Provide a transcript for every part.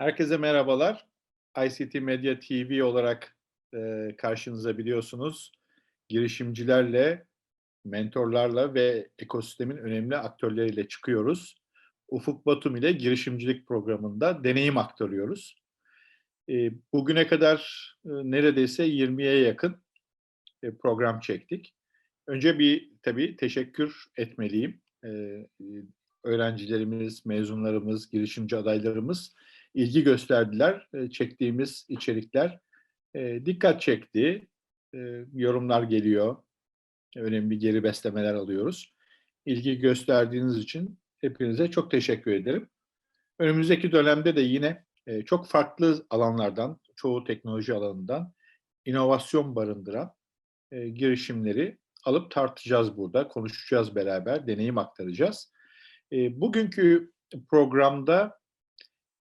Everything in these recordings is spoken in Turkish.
Herkese merhabalar. ICT Media TV olarak e, karşınıza biliyorsunuz. Girişimcilerle, mentorlarla ve ekosistemin önemli aktörleriyle çıkıyoruz. Ufuk Batum ile girişimcilik programında deneyim aktarıyoruz. E, bugüne kadar e, neredeyse 20'ye yakın e, program çektik. Önce bir tabii teşekkür etmeliyim. E, e, öğrencilerimiz, mezunlarımız, girişimci adaylarımız ilgi gösterdiler. E, çektiğimiz içerikler e, dikkat çekti. E, yorumlar geliyor. Önemli geri beslemeler alıyoruz. İlgi gösterdiğiniz için hepinize çok teşekkür ederim. Önümüzdeki dönemde de yine e, çok farklı alanlardan, çoğu teknoloji alanından inovasyon barındıran e, girişimleri alıp tartacağız burada, konuşacağız beraber, deneyim aktaracağız. E, bugünkü programda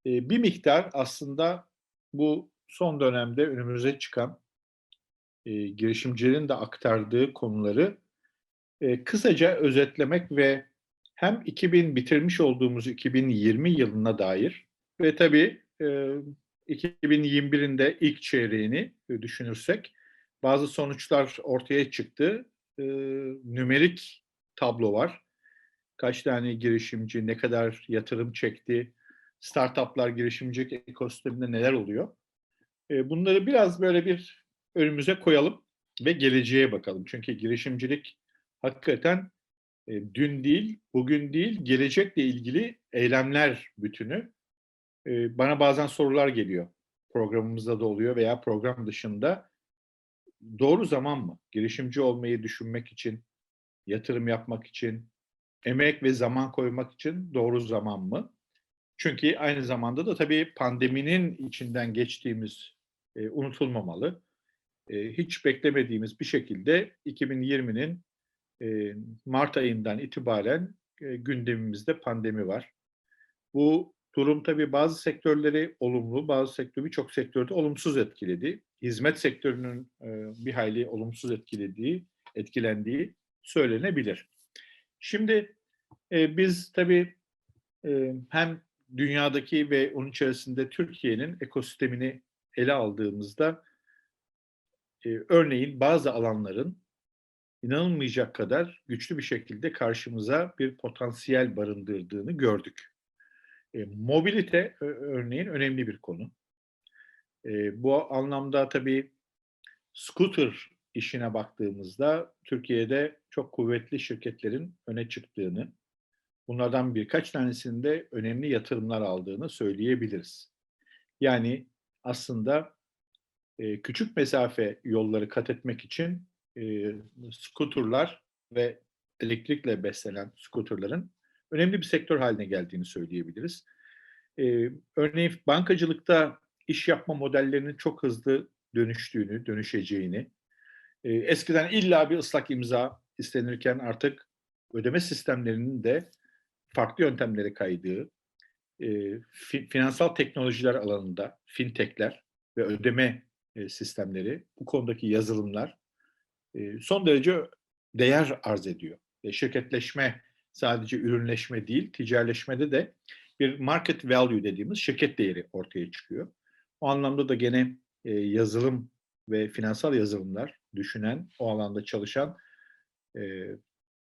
bir miktar aslında bu son dönemde önümüze çıkan e, girişimcilerin de aktardığı konuları e, kısaca özetlemek ve hem 2000 bitirmiş olduğumuz 2020 yılına dair ve tabii e, 2021'in de ilk çeyreğini düşünürsek bazı sonuçlar ortaya çıktı. E, nümerik tablo var. Kaç tane girişimci, ne kadar yatırım çekti, startuplar, girişimcilik ekosisteminde neler oluyor? E, bunları biraz böyle bir önümüze koyalım ve geleceğe bakalım. Çünkü girişimcilik hakikaten e, dün değil, bugün değil, gelecekle ilgili eylemler bütünü. E, bana bazen sorular geliyor. Programımızda da oluyor veya program dışında. Doğru zaman mı? Girişimci olmayı düşünmek için, yatırım yapmak için, emek ve zaman koymak için doğru zaman mı? Çünkü aynı zamanda da tabii pandeminin içinden geçtiğimiz e, unutulmamalı. E, hiç beklemediğimiz bir şekilde 2020'nin e, Mart ayından itibaren e, gündemimizde pandemi var. Bu durum tabii bazı sektörleri olumlu, bazı sektörü birçok sektörde olumsuz etkiledi. Hizmet sektörünün e, bir hayli olumsuz etkilediği, etkilendiği söylenebilir. Şimdi e, biz tabii e, hem dünyadaki ve onun içerisinde Türkiye'nin ekosistemini ele aldığımızda e, örneğin bazı alanların inanılmayacak kadar güçlü bir şekilde karşımıza bir potansiyel barındırdığını gördük. E, mobilite örneğin önemli bir konu. E, bu anlamda tabii scooter işine baktığımızda Türkiye'de çok kuvvetli şirketlerin öne çıktığını, bunlardan birkaç tanesinde önemli yatırımlar aldığını söyleyebiliriz. Yani aslında e, küçük mesafe yolları kat etmek için e, skuturlar ve elektrikle beslenen skuturların önemli bir sektör haline geldiğini söyleyebiliriz. E, örneğin bankacılıkta iş yapma modellerinin çok hızlı dönüştüğünü, dönüşeceğini, e, eskiden illa bir ıslak imza istenirken artık ödeme sistemlerinin de farklı yöntemlere kaydığı, e, fi, finansal teknolojiler alanında fintechler ve ödeme e, sistemleri, bu konudaki yazılımlar e, son derece değer arz ediyor. E, şirketleşme sadece ürünleşme değil, ticaretleşmede de bir market value dediğimiz şirket değeri ortaya çıkıyor. O anlamda da gene e, yazılım ve finansal yazılımlar düşünen, o alanda çalışan e,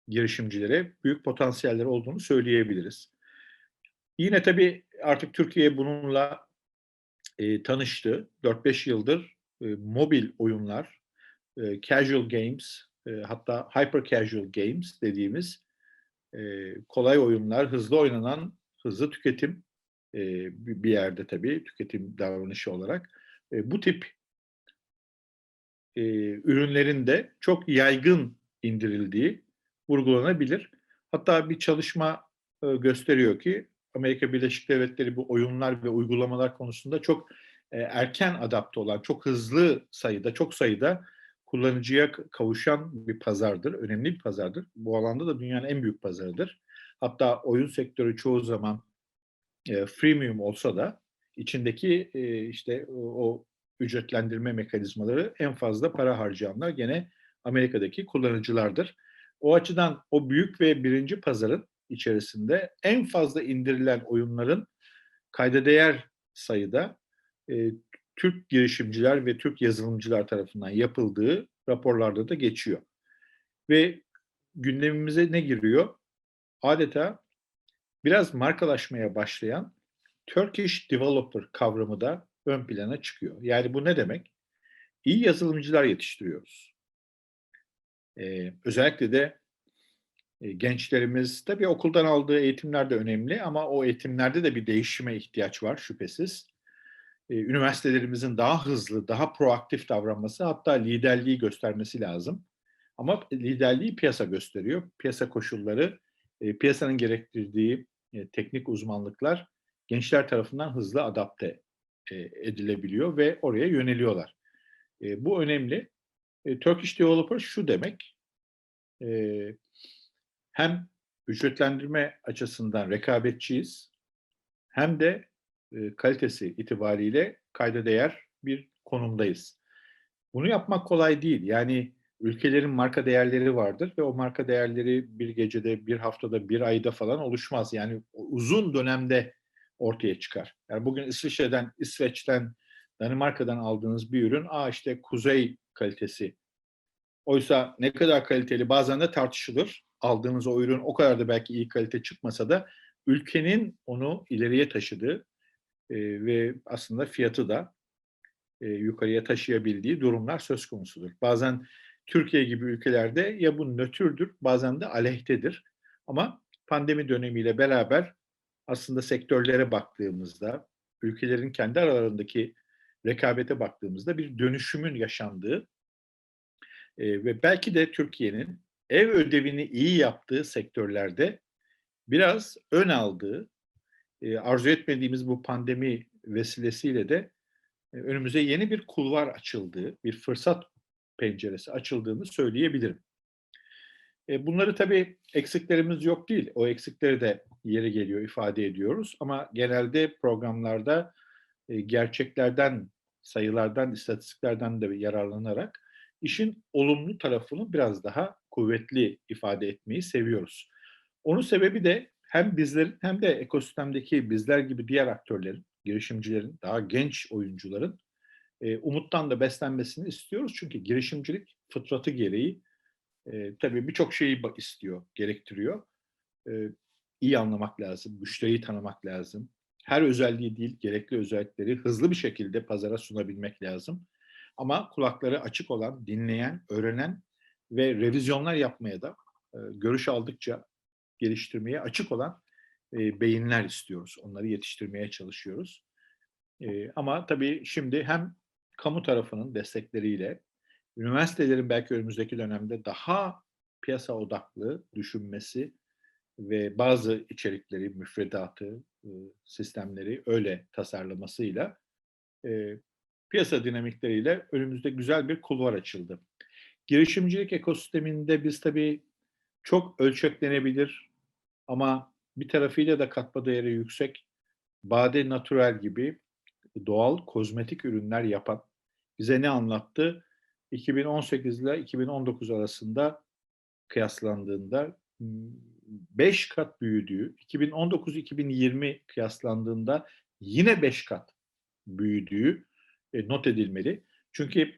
girişimcilere büyük potansiyelleri olduğunu söyleyebiliriz. Yine tabii artık Türkiye bununla e, tanıştı. 4-5 yıldır e, mobil oyunlar, e, casual games, e, hatta hyper casual games dediğimiz e, kolay oyunlar, hızlı oynanan, hızlı tüketim e, bir yerde tabii tüketim davranışı olarak e, bu tip e, ürünlerin de çok yaygın indirildiği vurgulanabilir. Hatta bir çalışma e, gösteriyor ki Amerika Birleşik Devletleri bu oyunlar ve uygulamalar konusunda çok e, erken adapte olan, çok hızlı sayıda, çok sayıda kullanıcıya kavuşan bir pazardır. Önemli bir pazardır. Bu alanda da dünyanın en büyük pazarıdır. Hatta oyun sektörü çoğu zaman e, freemium olsa da içindeki e, işte o, o ücretlendirme mekanizmaları en fazla para harcayanlar gene Amerika'daki kullanıcılardır. O açıdan o büyük ve birinci pazarın içerisinde en fazla indirilen oyunların kayda değer sayıda e, Türk girişimciler ve Türk yazılımcılar tarafından yapıldığı raporlarda da geçiyor. Ve gündemimize ne giriyor? Adeta biraz markalaşmaya başlayan Turkish Developer kavramı da ön plana çıkıyor. Yani bu ne demek? İyi yazılımcılar yetiştiriyoruz. Ee, özellikle de e, gençlerimiz tabii okuldan aldığı eğitimler de önemli ama o eğitimlerde de bir değişime ihtiyaç var şüphesiz. Ee, üniversitelerimizin daha hızlı, daha proaktif davranması hatta liderliği göstermesi lazım. Ama liderliği piyasa gösteriyor. Piyasa koşulları, e, piyasanın gerektirdiği e, teknik uzmanlıklar gençler tarafından hızlı adapte e, edilebiliyor ve oraya yöneliyorlar. E, bu önemli. E, Turkish Developer şu demek, e, hem ücretlendirme açısından rekabetçiyiz, hem de e, kalitesi itibariyle kayda değer bir konumdayız. Bunu yapmak kolay değil. Yani ülkelerin marka değerleri vardır ve o marka değerleri bir gecede, bir haftada, bir ayda falan oluşmaz. Yani uzun dönemde ortaya çıkar. Yani bugün İsviçre'den, İsveç'ten, Danimarka'dan aldığınız bir ürün, aa işte kuzey kalitesi. Oysa ne kadar kaliteli bazen de tartışılır. Aldığınız o ürün o kadar da belki iyi kalite çıkmasa da ülkenin onu ileriye taşıdığı e, ve aslında fiyatı da e, yukarıya taşıyabildiği durumlar söz konusudur. Bazen Türkiye gibi ülkelerde ya bu nötrdür, bazen de aleyhtedir. Ama pandemi dönemiyle beraber aslında sektörlere baktığımızda, ülkelerin kendi aralarındaki rekabete baktığımızda bir dönüşümün yaşandığı e, ve belki de Türkiye'nin ev ödevini iyi yaptığı sektörlerde biraz ön aldığı, e, arzu etmediğimiz bu pandemi vesilesiyle de e, önümüze yeni bir kulvar açıldığı, bir fırsat penceresi açıldığını söyleyebilirim. E, bunları tabii eksiklerimiz yok değil. O eksikleri de yeri geliyor ifade ediyoruz. Ama genelde programlarda e, gerçeklerden, sayılardan, istatistiklerden de yararlanarak işin olumlu tarafını biraz daha kuvvetli ifade etmeyi seviyoruz. Onun sebebi de hem bizlerin hem de ekosistemdeki bizler gibi diğer aktörlerin, girişimcilerin, daha genç oyuncuların e, umuttan da beslenmesini istiyoruz. Çünkü girişimcilik fıtratı gereği e, tabii birçok şeyi istiyor, gerektiriyor. E, iyi anlamak lazım, müşteriyi tanımak lazım. Her özelliği değil, gerekli özellikleri hızlı bir şekilde pazara sunabilmek lazım. Ama kulakları açık olan, dinleyen, öğrenen ve revizyonlar yapmaya da e, görüş aldıkça geliştirmeye açık olan e, beyinler istiyoruz. Onları yetiştirmeye çalışıyoruz. E, ama tabii şimdi hem kamu tarafının destekleriyle üniversitelerin belki önümüzdeki dönemde daha piyasa odaklı düşünmesi ve bazı içerikleri, müfredatı, sistemleri öyle tasarlamasıyla piyasa dinamikleriyle önümüzde güzel bir kulvar açıldı. Girişimcilik ekosisteminde biz tabii çok ölçeklenebilir ama bir tarafıyla da katma değeri yüksek bade natürel gibi doğal kozmetik ürünler yapan bize ne anlattı? 2018 ile 2019 arasında kıyaslandığında 5 kat büyüdüğü, 2019-2020 kıyaslandığında yine 5 kat büyüdüğü e, not edilmeli. Çünkü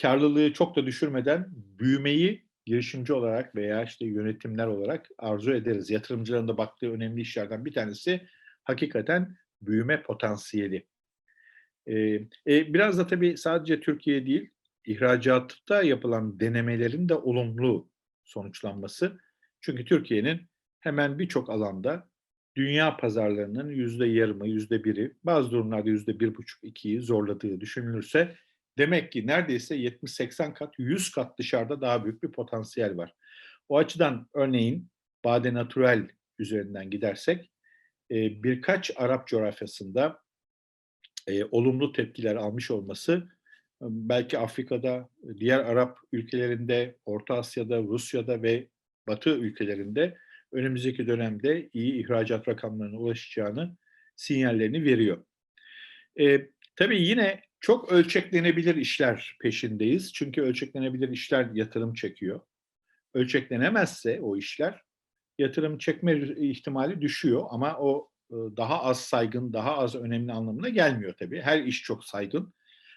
karlılığı çok da düşürmeden büyümeyi girişimci olarak veya işte yönetimler olarak arzu ederiz. Yatırımcıların da baktığı önemli işlerden bir tanesi hakikaten büyüme potansiyeli. Ee, e, biraz da tabii sadece Türkiye değil, ihracatta yapılan denemelerin de olumlu sonuçlanması. Çünkü Türkiye'nin hemen birçok alanda dünya pazarlarının yüzde yarımı, yüzde biri, bazı durumlarda yüzde bir buçuk, ikiyi zorladığı düşünülürse demek ki neredeyse 70-80 kat, 100 kat dışarıda daha büyük bir potansiyel var. O açıdan örneğin Bade Natural üzerinden gidersek birkaç Arap coğrafyasında e, olumlu tepkiler almış olması belki Afrika'da, diğer Arap ülkelerinde, Orta Asya'da, Rusya'da ve Batı ülkelerinde önümüzdeki dönemde iyi ihracat rakamlarına ulaşacağını sinyallerini veriyor. E, tabii yine çok ölçeklenebilir işler peşindeyiz. Çünkü ölçeklenebilir işler yatırım çekiyor. Ölçeklenemezse o işler yatırım çekme ihtimali düşüyor ama o e, daha az saygın, daha az önemli anlamına gelmiyor tabii. Her iş çok saygın.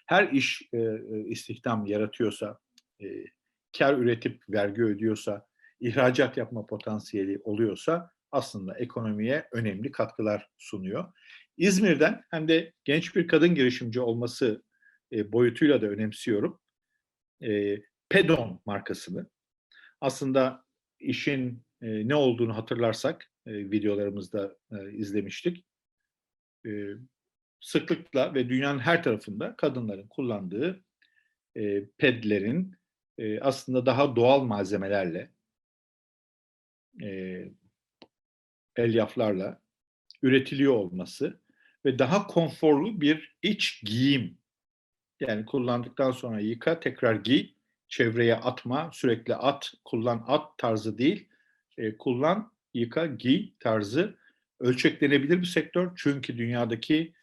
Her iş e, e, istihdam yaratıyorsa, e, kar üretip vergi ödüyorsa, ihracat yapma potansiyeli oluyorsa aslında ekonomiye önemli katkılar sunuyor. İzmir'den hem de genç bir kadın girişimci olması e, boyutuyla da önemsiyorum. E, Pedon markasını. Aslında işin e, ne olduğunu hatırlarsak videolarımızda izlemiştik. Sıklıkla ve dünyanın her tarafında kadınların kullandığı pedlerin aslında daha doğal malzemelerle e, elyaflarla üretiliyor olması ve daha konforlu bir iç giyim. Yani kullandıktan sonra yıka tekrar giy çevreye atma sürekli at kullan at tarzı değil. E, kullan yıka giy tarzı ölçeklenebilir bir sektör. Çünkü dünyadaki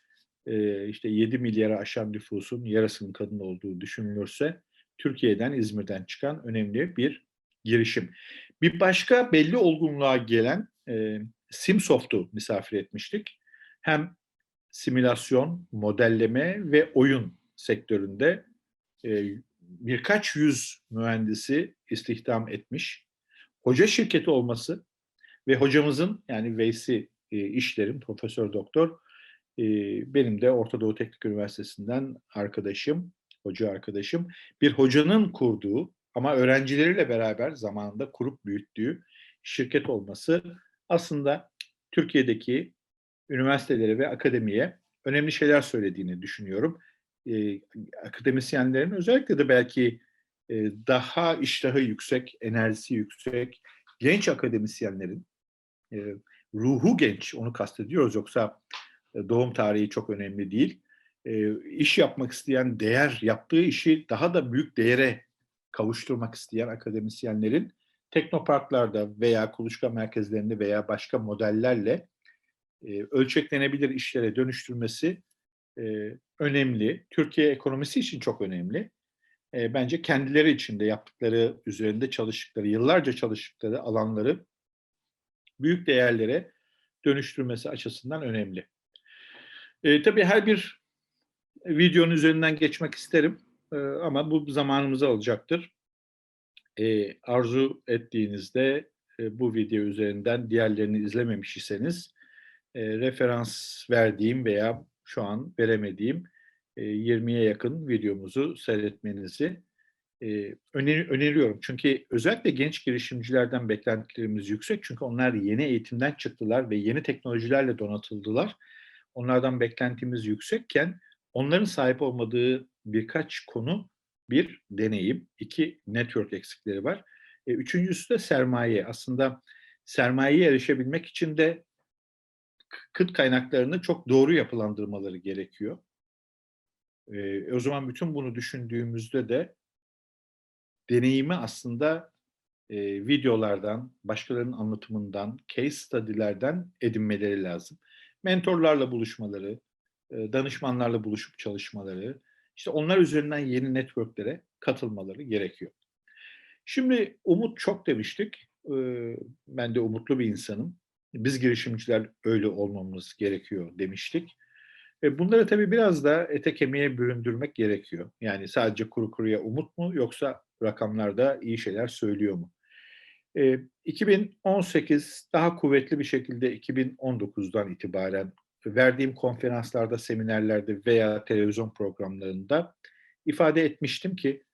e, işte 7 milyara aşan nüfusun yarısının kadın olduğu düşünülürse Türkiye'den İzmir'den çıkan önemli bir girişim. Bir başka belli olgunluğa gelen e, Simsoft'u misafir etmiştik. Hem simülasyon, modelleme ve oyun sektöründe e, birkaç yüz mühendisi istihdam etmiş. Hoca şirketi olması ve hocamızın yani Veysi e, işlerim, profesör doktor, e, benim de Orta Doğu Teknik Üniversitesi'nden arkadaşım, hoca arkadaşım, bir hocanın kurduğu ama öğrencileriyle beraber zamanında kurup büyüttüğü şirket olması aslında Türkiye'deki üniversitelere ve akademiye önemli şeyler söylediğini düşünüyorum. Ee, akademisyenlerin özellikle de belki e, daha iştahı yüksek, enerjisi yüksek genç akademisyenlerin e, ruhu genç, onu kastediyoruz yoksa e, doğum tarihi çok önemli değil. E, iş yapmak isteyen, değer yaptığı işi daha da büyük değere kavuşturmak isteyen akademisyenlerin teknoparklarda veya kuluçka merkezlerinde veya başka modellerle e, ölçeklenebilir işlere dönüştürmesi e, önemli. Türkiye ekonomisi için çok önemli. E, bence kendileri için de yaptıkları, üzerinde çalıştıkları, yıllarca çalıştıkları alanları büyük değerlere dönüştürmesi açısından önemli. E, tabii her bir videonun üzerinden geçmek isterim ama bu zamanımızı alacaktır. Arzu ettiğinizde bu video üzerinden diğerlerini izlememiş iseniz referans verdiğim veya şu an veremediğim e, 20'ye yakın videomuzu seyretmenizi öner öneriyorum. Çünkü özellikle genç girişimcilerden beklentilerimiz yüksek. Çünkü onlar yeni eğitimden çıktılar ve yeni teknolojilerle donatıldılar. Onlardan beklentimiz yüksekken onların sahip olmadığı birkaç konu bir deneyim, iki network eksikleri var. E, üçüncüsü de sermaye. Aslında sermayeye erişebilmek için de kıt kaynaklarını çok doğru yapılandırmaları gerekiyor. E, o zaman bütün bunu düşündüğümüzde de deneyimi aslında e, videolardan, başkalarının anlatımından, case study'lerden edinmeleri lazım. Mentorlarla buluşmaları, danışmanlarla buluşup çalışmaları, işte onlar üzerinden yeni networklere katılmaları gerekiyor. Şimdi umut çok demiştik. Ben de umutlu bir insanım. Biz girişimciler öyle olmamız gerekiyor demiştik. E, bunları tabii biraz da ete kemiğe büründürmek gerekiyor. Yani sadece kuru kuruya umut mu yoksa rakamlarda iyi şeyler söylüyor mu? 2018 daha kuvvetli bir şekilde 2019'dan itibaren verdiğim konferanslarda, seminerlerde veya televizyon programlarında ifade etmiştim ki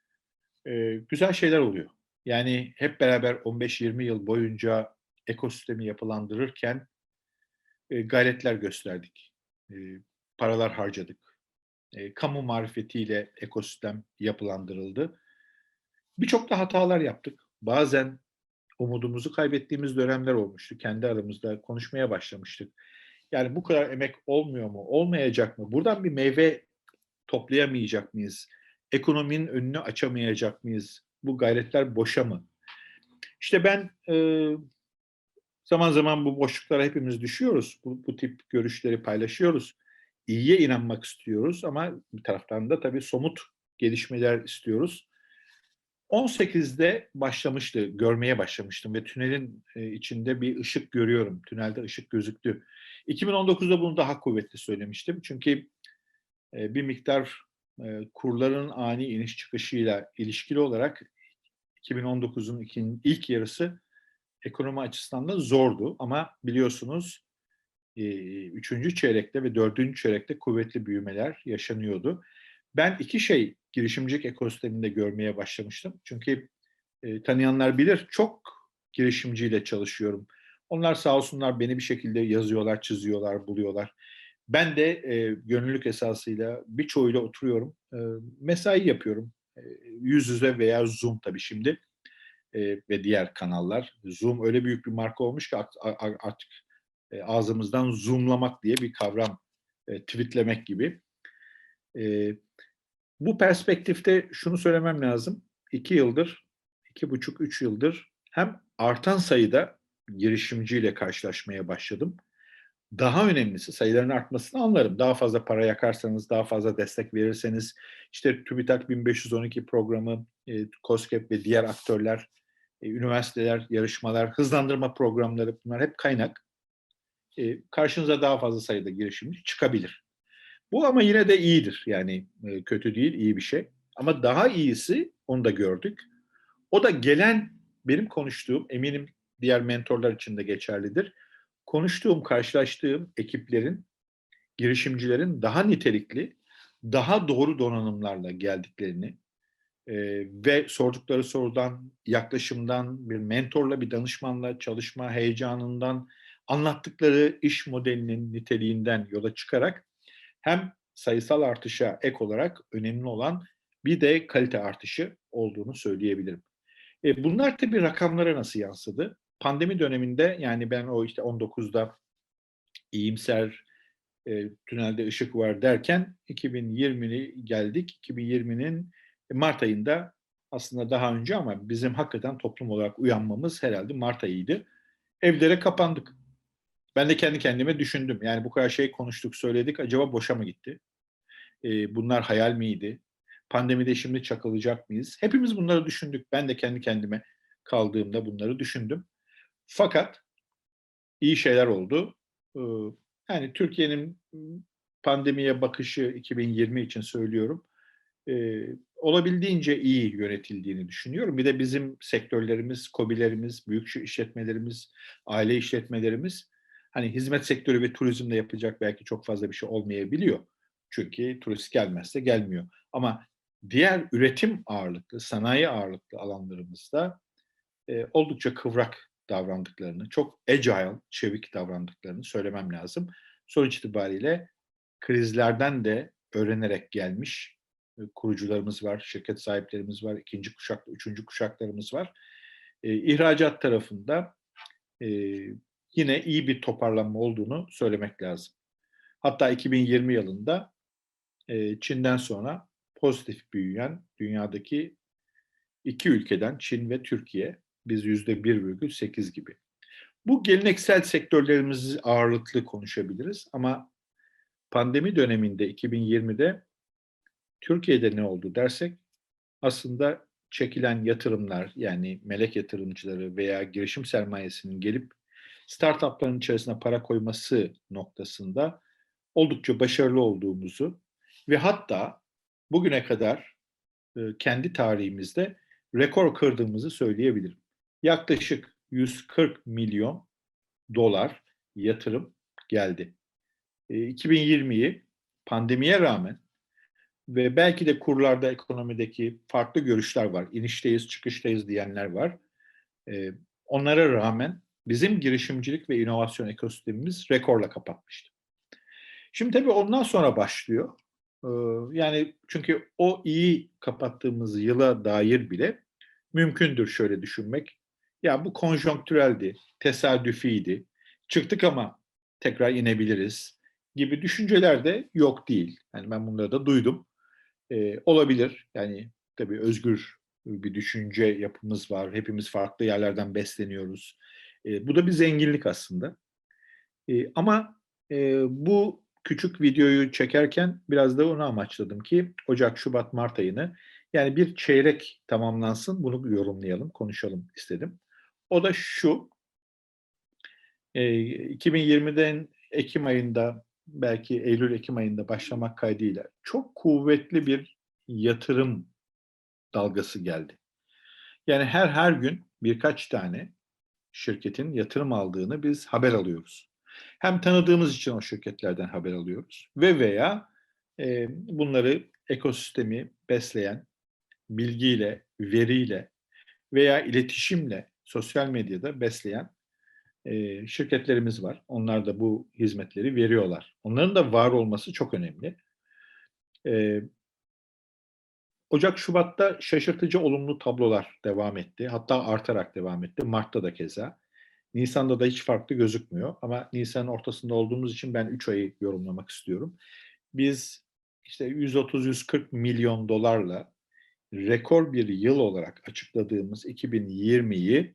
e, güzel şeyler oluyor. Yani hep beraber 15-20 yıl boyunca ekosistemi yapılandırırken e, gayretler gösterdik. E, paralar harcadık. E, kamu marifetiyle ekosistem yapılandırıldı. Birçok da hatalar yaptık. Bazen umudumuzu kaybettiğimiz dönemler olmuştu. Kendi aramızda konuşmaya başlamıştık yani bu kadar emek olmuyor mu? Olmayacak mı? Buradan bir meyve toplayamayacak mıyız? Ekonominin önünü açamayacak mıyız? Bu gayretler boşa mı? İşte ben e, zaman zaman bu boşluklara hepimiz düşüyoruz. Bu, bu tip görüşleri paylaşıyoruz. İyiye inanmak istiyoruz ama bir taraftan da tabii somut gelişmeler istiyoruz. 18'de başlamıştı, görmeye başlamıştım ve tünelin içinde bir ışık görüyorum. Tünelde ışık gözüktü. 2019'da bunu daha kuvvetli söylemiştim. Çünkü e, bir miktar e, kurların ani iniş çıkışıyla ilişkili olarak 2019'un ilk yarısı ekonomi açısından da zordu. Ama biliyorsunuz e, üçüncü çeyrekte ve dördüncü çeyrekte kuvvetli büyümeler yaşanıyordu. Ben iki şey girişimcilik ekosisteminde görmeye başlamıştım. Çünkü tanıyanlar bilir çok girişimciyle çalışıyorum. Onlar sağ olsunlar beni bir şekilde yazıyorlar, çiziyorlar, buluyorlar. Ben de e, gönüllülük esasıyla birçoğuyla oturuyorum. E, mesai yapıyorum. E, yüz yüze veya Zoom tabii şimdi e, ve diğer kanallar. Zoom öyle büyük bir marka olmuş ki artık e, ağzımızdan zoomlamak diye bir kavram e, tweetlemek gibi. E, bu perspektifte şunu söylemem lazım. İki yıldır, iki buçuk, üç yıldır hem artan sayıda girişimciyle karşılaşmaya başladım. Daha önemlisi sayıların artmasını anlarım. Daha fazla para yakarsanız, daha fazla destek verirseniz, işte TÜBİTAK 1512 programı, e, COSGAP ve diğer aktörler, e, üniversiteler, yarışmalar, hızlandırma programları bunlar hep kaynak. E, karşınıza daha fazla sayıda girişimci çıkabilir. Bu ama yine de iyidir. Yani e, kötü değil, iyi bir şey. Ama daha iyisi, onu da gördük. O da gelen, benim konuştuğum, eminim diğer mentorlar için de geçerlidir. Konuştuğum, karşılaştığım ekiplerin, girişimcilerin daha nitelikli, daha doğru donanımlarla geldiklerini e, ve sordukları sorudan, yaklaşımdan, bir mentorla, bir danışmanla çalışma heyecanından, anlattıkları iş modelinin niteliğinden yola çıkarak hem sayısal artışa ek olarak önemli olan bir de kalite artışı olduğunu söyleyebilirim. E, bunlar tabii rakamlara nasıl yansıdı? Pandemi döneminde yani ben o işte 19'da iyimser e, tünelde ışık var derken 2020'li geldik. 2020'nin Mart ayında aslında daha önce ama bizim hakikaten toplum olarak uyanmamız herhalde Mart ayıydı. Evlere kapandık. Ben de kendi kendime düşündüm. Yani bu kadar şey konuştuk, söyledik. Acaba boşa mı gitti? Ee, bunlar hayal miydi? Pandemide şimdi çakılacak mıyız? Hepimiz bunları düşündük. Ben de kendi kendime kaldığımda bunları düşündüm. Fakat iyi şeyler oldu. Ee, yani Türkiye'nin pandemiye bakışı 2020 için söylüyorum. Ee, olabildiğince iyi yönetildiğini düşünüyorum. Bir de bizim sektörlerimiz, kobilerimiz, büyük işletmelerimiz, aile işletmelerimiz hani hizmet sektörü ve turizmde yapacak belki çok fazla bir şey olmayabiliyor. Çünkü turist gelmezse gelmiyor. Ama diğer üretim ağırlıklı, sanayi ağırlıklı alanlarımızda e, oldukça kıvrak davrandıklarını, çok agile, çevik davrandıklarını söylemem lazım. Sonuç itibariyle krizlerden de öğrenerek gelmiş e, kurucularımız var, şirket sahiplerimiz var, ikinci kuşak, üçüncü kuşaklarımız var. E, ihracat tarafında e, yine iyi bir toparlanma olduğunu söylemek lazım. Hatta 2020 yılında e, Çin'den sonra pozitif büyüyen dünyadaki iki ülkeden Çin ve Türkiye biz yüzde 1,8 gibi. Bu geleneksel sektörlerimizi ağırlıklı konuşabiliriz ama pandemi döneminde 2020'de Türkiye'de ne oldu dersek aslında çekilen yatırımlar yani melek yatırımcıları veya girişim sermayesinin gelip startupların içerisine para koyması noktasında oldukça başarılı olduğumuzu ve hatta bugüne kadar kendi tarihimizde rekor kırdığımızı söyleyebilirim. Yaklaşık 140 milyon dolar yatırım geldi. 2020'yi e, pandemiye rağmen ve belki de kurlarda, ekonomideki farklı görüşler var. İnişteyiz, çıkıştayız diyenler var. E, onlara rağmen bizim girişimcilik ve inovasyon ekosistemimiz rekorla kapatmıştı. Şimdi tabii ondan sonra başlıyor. Yani çünkü o iyi kapattığımız yıla dair bile mümkündür şöyle düşünmek. Ya bu konjonktüreldi, tesadüfiydi. Çıktık ama tekrar inebiliriz gibi düşünceler de yok değil. Yani ben bunları da duydum. Ee, olabilir. Yani tabii özgür bir düşünce yapımız var. Hepimiz farklı yerlerden besleniyoruz. E, bu da bir zenginlik aslında. E, ama e, bu küçük videoyu çekerken biraz da onu amaçladım ki Ocak, Şubat, Mart ayını yani bir çeyrek tamamlansın bunu yorumlayalım, konuşalım istedim. O da şu, e, 2020'den Ekim ayında belki Eylül-Ekim ayında başlamak kaydıyla çok kuvvetli bir yatırım dalgası geldi. Yani her her gün birkaç tane şirketin yatırım aldığını biz haber alıyoruz. Hem tanıdığımız için o şirketlerden haber alıyoruz ve veya e, bunları ekosistemi besleyen bilgiyle, veriyle veya iletişimle sosyal medyada besleyen e, şirketlerimiz var. Onlar da bu hizmetleri veriyorlar. Onların da var olması çok önemli. E, Ocak, Şubat'ta şaşırtıcı olumlu tablolar devam etti. Hatta artarak devam etti. Mart'ta da keza. Nisan'da da hiç farklı gözükmüyor. Ama Nisan'ın ortasında olduğumuz için ben 3 ayı yorumlamak istiyorum. Biz işte 130-140 milyon dolarla rekor bir yıl olarak açıkladığımız 2020'yi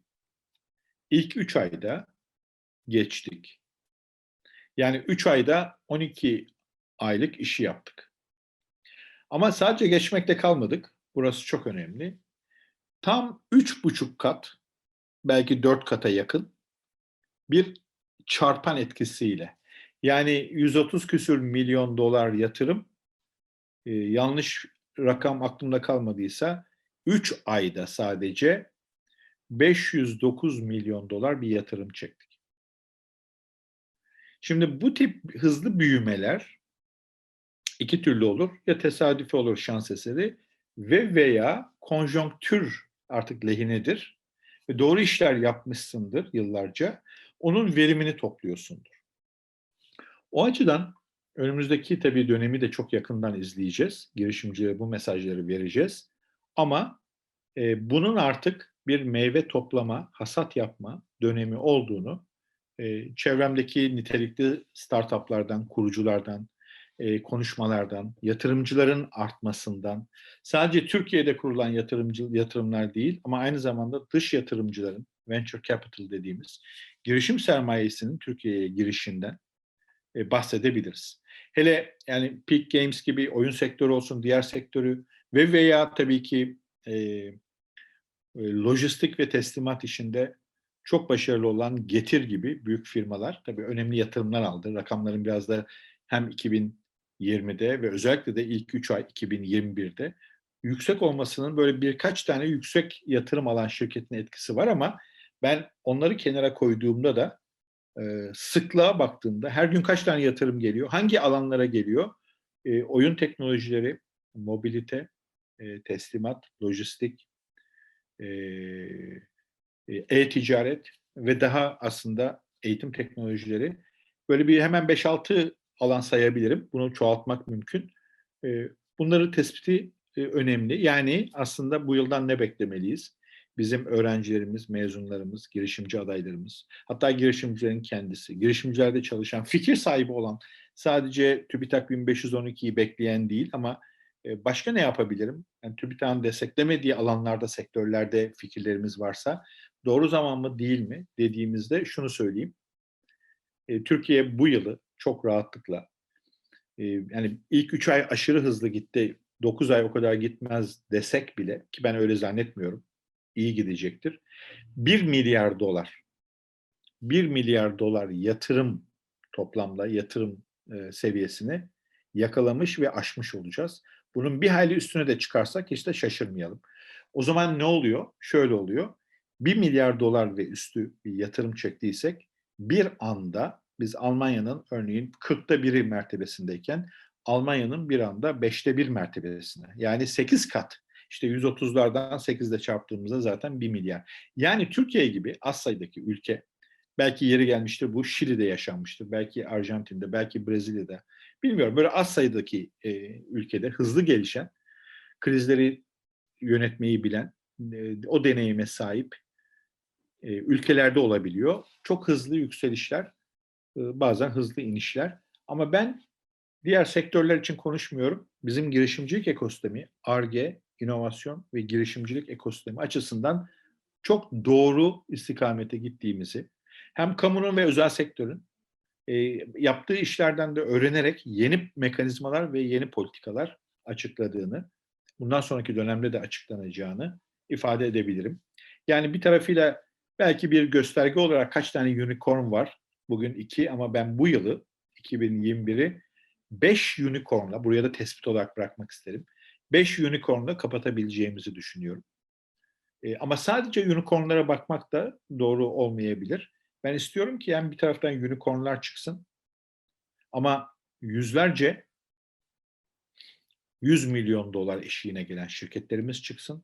ilk 3 ayda geçtik. Yani 3 ayda 12 aylık işi yaptık. Ama sadece geçmekte kalmadık. Burası çok önemli. Tam 3,5 kat, belki 4 kata yakın bir çarpan etkisiyle. Yani 130 küsür milyon dolar yatırım, e, yanlış rakam aklımda kalmadıysa 3 ayda sadece 509 milyon dolar bir yatırım çektik. Şimdi bu tip hızlı büyümeler iki türlü olur. Ya tesadüfi olur şans eseri ve veya konjonktür artık lehinedir. Ve doğru işler yapmışsındır yıllarca. Onun verimini topluyorsundur. O açıdan önümüzdeki tabii dönemi de çok yakından izleyeceğiz. Girişimcilere bu mesajları vereceğiz. Ama e, bunun artık bir meyve toplama, hasat yapma dönemi olduğunu e, çevremdeki nitelikli startuplardan, kuruculardan, e, konuşmalardan, yatırımcıların artmasından, sadece Türkiye'de kurulan yatırımcı yatırımlar değil ama aynı zamanda dış yatırımcıların, venture capital dediğimiz girişim sermayesinin Türkiye'ye girişinden e, bahsedebiliriz. Hele yani Peak Games gibi oyun sektörü olsun, diğer sektörü ve veya tabii ki e, lojistik ve teslimat işinde çok başarılı olan Getir gibi büyük firmalar tabii önemli yatırımlar aldı. Rakamların biraz da hem 2020'de ve özellikle de ilk 3 ay 2021'de yüksek olmasının böyle birkaç tane yüksek yatırım alan şirketin etkisi var ama ben onları kenara koyduğumda da e, sıklığa baktığımda her gün kaç tane yatırım geliyor, hangi alanlara geliyor? E, oyun teknolojileri, mobilite, e, teslimat, lojistik, e-ticaret ve daha aslında eğitim teknolojileri. Böyle bir hemen 5-6 alan sayabilirim. Bunu çoğaltmak mümkün. Bunları tespiti önemli. Yani aslında bu yıldan ne beklemeliyiz? Bizim öğrencilerimiz, mezunlarımız, girişimci adaylarımız, hatta girişimcilerin kendisi, girişimcilerde çalışan, fikir sahibi olan, sadece TÜBİTAK 1512'yi bekleyen değil ama başka ne yapabilirim? Yani TÜBİTAK'ın desteklemediği alanlarda, sektörlerde fikirlerimiz varsa doğru zaman mı değil mi dediğimizde şunu söyleyeyim. Türkiye bu yılı çok rahatlıkla yani ilk 3 ay aşırı hızlı gitti. 9 ay o kadar gitmez desek bile ki ben öyle zannetmiyorum. iyi gidecektir. 1 milyar dolar 1 milyar dolar yatırım toplamda yatırım seviyesini yakalamış ve aşmış olacağız. Bunun bir hayli üstüne de çıkarsak de şaşırmayalım. O zaman ne oluyor? Şöyle oluyor. 1 milyar dolar ve üstü bir yatırım çektiysek bir anda biz Almanya'nın örneğin 40'ta biri mertebesindeyken Almanya'nın bir anda 5'te 1 mertebesine yani 8 kat işte 130'lardan 8'de çarptığımızda zaten 1 milyar. Yani Türkiye gibi az sayıdaki ülke belki yeri gelmiştir bu Şili'de yaşanmıştır. Belki Arjantin'de, belki Brezilya'da. Bilmiyorum böyle az sayıdaki e, ülkede hızlı gelişen, krizleri yönetmeyi bilen, e, o deneyime sahip e, ülkelerde olabiliyor. Çok hızlı yükselişler, e, bazen hızlı inişler. Ama ben diğer sektörler için konuşmuyorum. Bizim girişimcilik ekosistemi, ARGE, inovasyon ve girişimcilik ekosistemi açısından çok doğru istikamete gittiğimizi, hem kamunun ve özel sektörün e, yaptığı işlerden de öğrenerek yeni mekanizmalar ve yeni politikalar açıkladığını, bundan sonraki dönemde de açıklanacağını ifade edebilirim. Yani bir tarafıyla belki bir gösterge olarak kaç tane unicorn var? Bugün iki ama ben bu yılı 2021'i 5 unicorn'la, buraya da tespit olarak bırakmak isterim. 5 unicorn'la kapatabileceğimizi düşünüyorum. E, ama sadece unicorn'lara bakmak da doğru olmayabilir. Ben istiyorum ki yani bir taraftan unicorn'lar çıksın ama yüzlerce 100 milyon dolar eşiğine gelen şirketlerimiz çıksın.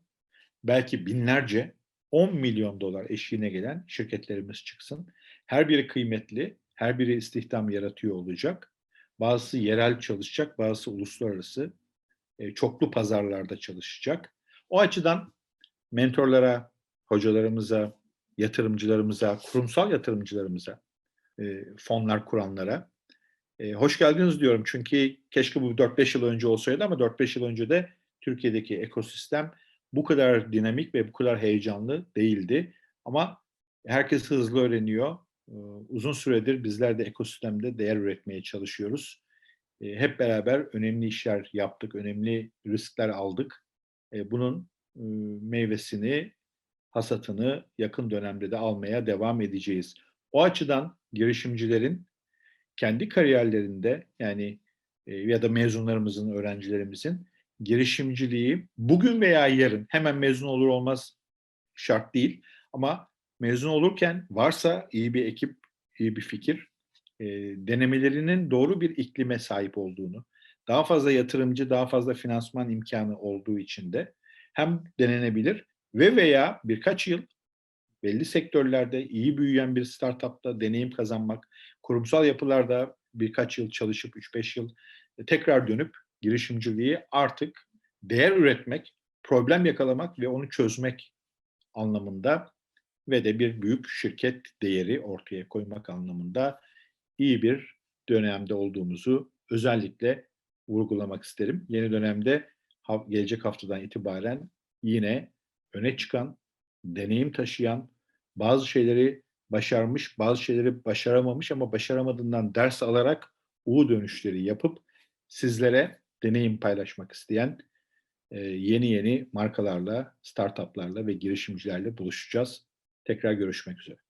Belki binlerce 10 milyon dolar eşiğine gelen şirketlerimiz çıksın. Her biri kıymetli, her biri istihdam yaratıyor olacak. Bazısı yerel çalışacak, bazısı uluslararası e, çoklu pazarlarda çalışacak. O açıdan mentorlara, hocalarımıza, yatırımcılarımıza, kurumsal yatırımcılarımıza, e, fonlar kuranlara e, hoş geldiniz diyorum. Çünkü keşke bu 4-5 yıl önce olsaydı ama 4-5 yıl önce de Türkiye'deki ekosistem bu kadar dinamik ve bu kadar heyecanlı değildi. Ama herkes hızlı öğreniyor. E, uzun süredir bizler de ekosistemde değer üretmeye çalışıyoruz. E, hep beraber önemli işler yaptık, önemli riskler aldık. E, bunun meyvesini, hasatını yakın dönemde de almaya devam edeceğiz. O açıdan girişimcilerin kendi kariyerlerinde yani e, ya da mezunlarımızın, öğrencilerimizin girişimciliği bugün veya yarın hemen mezun olur olmaz şart değil ama mezun olurken varsa iyi bir ekip, iyi bir fikir, e, denemelerinin doğru bir iklime sahip olduğunu, daha fazla yatırımcı, daha fazla finansman imkanı olduğu için de hem denenebilir ve veya birkaç yıl belli sektörlerde iyi büyüyen bir startupta deneyim kazanmak, kurumsal yapılarda birkaç yıl çalışıp 3-5 yıl e, tekrar dönüp girişimciliği artık değer üretmek, problem yakalamak ve onu çözmek anlamında ve de bir büyük şirket değeri ortaya koymak anlamında iyi bir dönemde olduğumuzu özellikle vurgulamak isterim. Yeni dönemde gelecek haftadan itibaren yine öne çıkan, deneyim taşıyan, bazı şeyleri başarmış, bazı şeyleri başaramamış ama başaramadığından ders alarak U dönüşleri yapıp sizlere deneyim paylaşmak isteyen e, yeni yeni markalarla, startuplarla ve girişimcilerle buluşacağız. Tekrar görüşmek üzere.